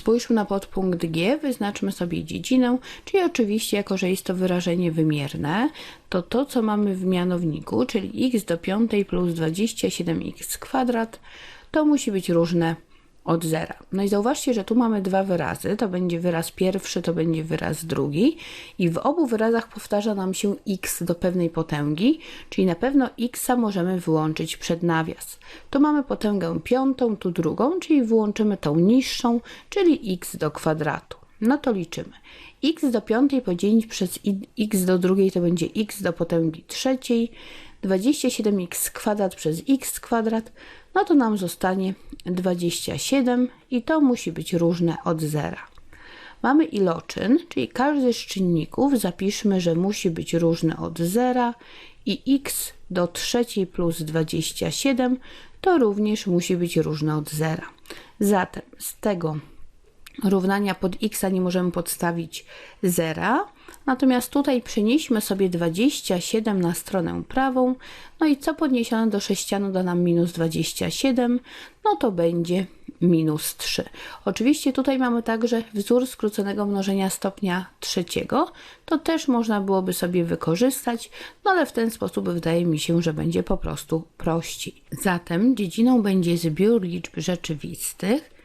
Spójrzmy na podpunkt G, wyznaczmy sobie dziedzinę, czyli oczywiście, jako że jest to wyrażenie wymierne, to to, co mamy w mianowniku, czyli x do piątej plus 27x kwadrat, to musi być różne od zera. No i zauważcie, że tu mamy dwa wyrazy. To będzie wyraz pierwszy, to będzie wyraz drugi. I w obu wyrazach powtarza nam się x do pewnej potęgi, czyli na pewno x możemy wyłączyć przed nawias. Tu mamy potęgę piątą, tu drugą, czyli wyłączymy tą niższą, czyli x do kwadratu. No to liczymy. x do piątej podzielić przez x do drugiej to będzie x do potęgi trzeciej. 27x kwadrat przez x kwadrat no to nam zostanie 27 i to musi być różne od zera. Mamy iloczyn, czyli każdy z czynników zapiszmy, że musi być różny od zera i x do trzeciej plus 27 to również musi być różne od zera. Zatem z tego równania pod x nie możemy podstawić zera, natomiast tutaj przenieśmy sobie 27 na stronę prawą, no i co podniesione do sześcianu da nam minus 27, no to będzie minus 3. Oczywiście tutaj mamy także wzór skróconego mnożenia stopnia trzeciego, to też można byłoby sobie wykorzystać, no ale w ten sposób wydaje mi się, że będzie po prostu prościej. Zatem dziedziną będzie zbiór liczb rzeczywistych,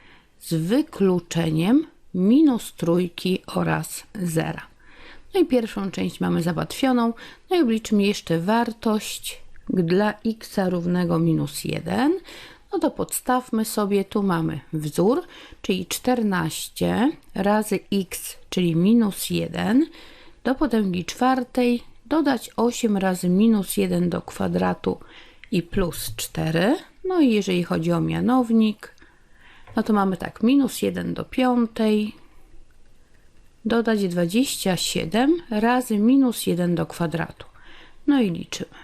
z wykluczeniem minus trójki oraz zera. No i pierwszą część mamy załatwioną. No i obliczmy jeszcze wartość dla x równego minus 1. No to podstawmy sobie, tu mamy wzór, czyli 14 razy x, czyli minus 1 do potęgi czwartej dodać 8 razy minus 1 do kwadratu i plus 4. No i jeżeli chodzi o mianownik, no to mamy tak, minus 1 do piątej, dodać 27 razy minus 1 do kwadratu. No i liczymy.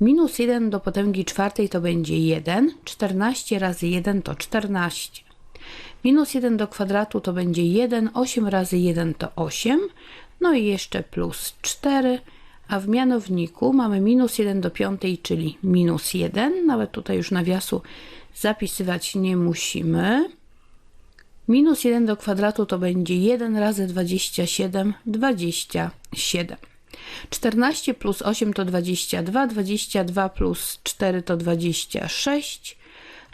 Minus 1 do potęgi czwartej to będzie 1, 14 razy 1 to 14. Minus 1 do kwadratu to będzie 1, 8 razy 1 to 8, no i jeszcze plus 4, a w mianowniku mamy minus 1 do piątej, czyli minus 1, nawet tutaj już nawiasu zapisywać nie musimy. Minus 1 do kwadratu to będzie 1 razy 27, 27. 14 plus 8 to 22, 22 plus 4 to 26.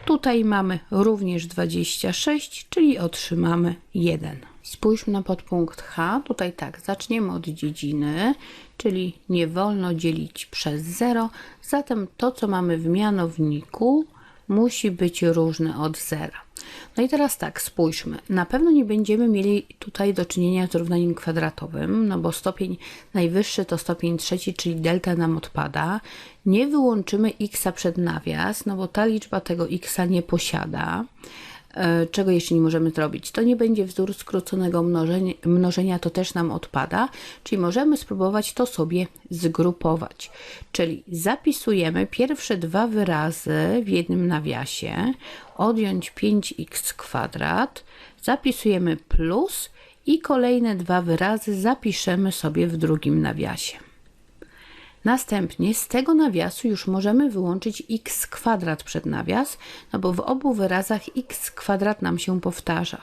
Tutaj mamy również 26, czyli otrzymamy 1. Spójrzmy na podpunkt H. Tutaj tak, zaczniemy od dziedziny, czyli nie wolno dzielić przez 0. Zatem to, co mamy w mianowniku, musi być różny od zera. No i teraz tak, spójrzmy. Na pewno nie będziemy mieli tutaj do czynienia z równaniem kwadratowym, no bo stopień najwyższy to stopień trzeci, czyli delta nam odpada. Nie wyłączymy x przed nawias, no bo ta liczba tego x nie posiada. E, czego jeszcze nie możemy zrobić? To nie będzie wzór skróconego mnożenia, mnożenia, to też nam odpada, czyli możemy spróbować to sobie zgrupować. Czyli zapisujemy pierwsze dwa wyrazy w jednym nawiasie, odjąć 5x kwadrat, zapisujemy plus i kolejne dwa wyrazy zapiszemy sobie w drugim nawiasie. Następnie z tego nawiasu już możemy wyłączyć x kwadrat przed nawias, no bo w obu wyrazach x kwadrat nam się powtarza.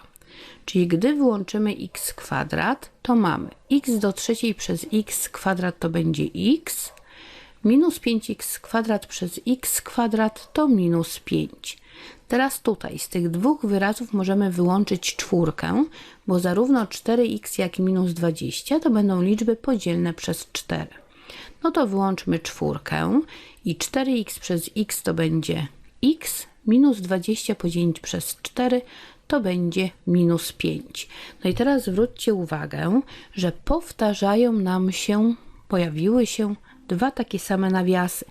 Czyli gdy wyłączymy x kwadrat, to mamy x do trzeciej przez x kwadrat to będzie x, minus 5x kwadrat przez x kwadrat to minus 5. Teraz tutaj z tych dwóch wyrazów możemy wyłączyć czwórkę, bo zarówno 4x jak i minus 20 to będą liczby podzielne przez 4 no to wyłączmy czwórkę i 4x przez x to będzie x minus 20 podzielić przez 4 to będzie minus 5. No i teraz zwróćcie uwagę, że powtarzają nam się, pojawiły się dwa takie same nawiasy,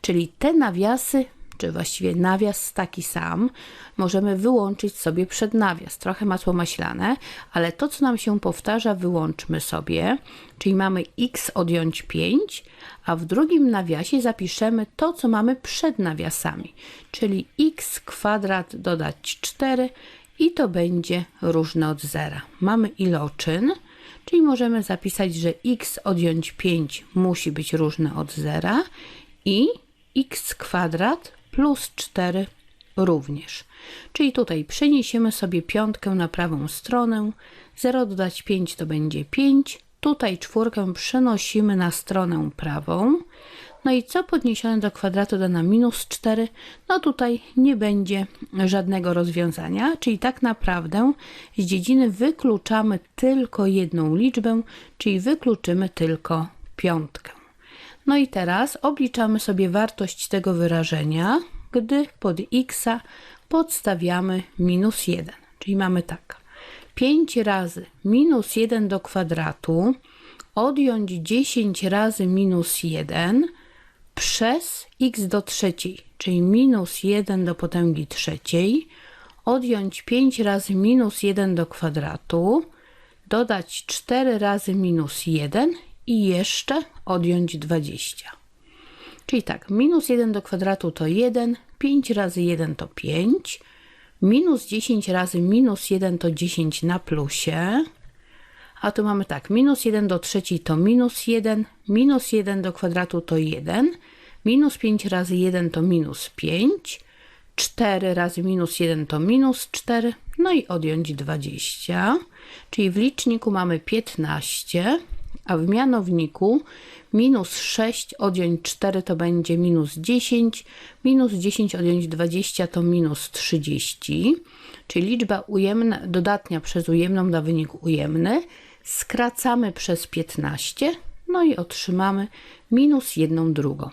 czyli te nawiasy czy właściwie nawias taki sam, możemy wyłączyć sobie przed nawias. Trochę masło maślane, ale to, co nam się powtarza, wyłączmy sobie, czyli mamy x odjąć 5, a w drugim nawiasie zapiszemy to, co mamy przed nawiasami, czyli x kwadrat dodać 4 i to będzie różne od zera. Mamy iloczyn, czyli możemy zapisać, że x odjąć 5 musi być różne od zera i x kwadrat plus 4 również. Czyli tutaj przeniesiemy sobie piątkę na prawą stronę. 0 dodać 5 to będzie 5. Tutaj czwórkę przenosimy na stronę prawą. No i co podniesione do kwadratu da nam minus 4? No tutaj nie będzie żadnego rozwiązania, czyli tak naprawdę z dziedziny wykluczamy tylko jedną liczbę, czyli wykluczymy tylko piątkę. No i teraz obliczamy sobie wartość tego wyrażenia, gdy pod x podstawiamy minus 1. Czyli mamy tak. 5 razy minus 1 do kwadratu odjąć 10 razy minus 1 przez x do trzeciej, czyli minus 1 do potęgi trzeciej, odjąć 5 razy minus 1 do kwadratu, dodać 4 razy minus 1 i jeszcze odjąć 20. Czyli tak, minus 1 do kwadratu to 1, 5 razy 1 to 5, minus 10 razy minus 1 to 10 na plusie, a tu mamy tak, minus 1 do trzeciej to minus 1, minus 1 do kwadratu to 1, minus 5 razy 1 to minus 5, 4 razy minus 1 to minus 4, no i odjąć 20, czyli w liczniku mamy 15, a w mianowniku minus 6 odjąć 4 to będzie minus 10, minus 10 odjąć 20 to minus 30, czyli liczba ujemna, dodatnia przez ujemną da wynik ujemny, skracamy przez 15, no i otrzymamy minus 1 drugą.